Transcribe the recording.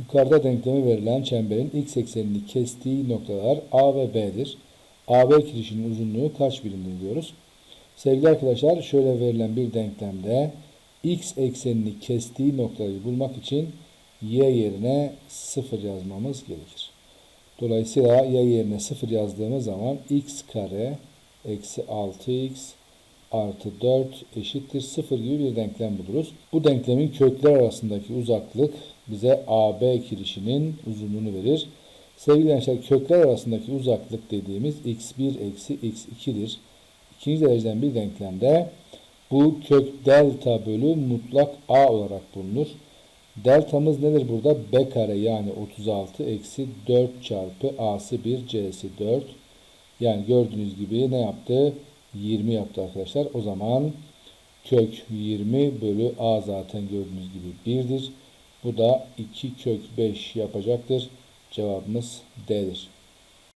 Yukarıda denklemi verilen çemberin x eksenini kestiği noktalar A ve B'dir. AB kirişinin uzunluğu kaç birimdir diyoruz. Sevgili arkadaşlar şöyle verilen bir denklemde x eksenini kestiği noktayı bulmak için y yerine 0 yazmamız gerekir. Dolayısıyla y yerine 0 yazdığımız zaman x kare eksi 6x artı 4 eşittir 0 gibi bir denklem buluruz. Bu denklemin kökler arasındaki uzaklık bize AB kirişinin uzunluğunu verir. Sevgili gençler kökler arasındaki uzaklık dediğimiz x1 eksi x2'dir. İkinci dereceden bir denklemde bu kök delta bölü mutlak a olarak bulunur. Deltamız nedir burada? b kare yani 36 eksi 4 çarpı a'sı 1 c'si 4. Yani gördüğünüz gibi ne yaptı? 20 yaptı arkadaşlar. O zaman kök 20 bölü a zaten gördüğünüz gibi 1'dir. Bu da 2 kök 5 yapacaktır. Cevabımız D'dir.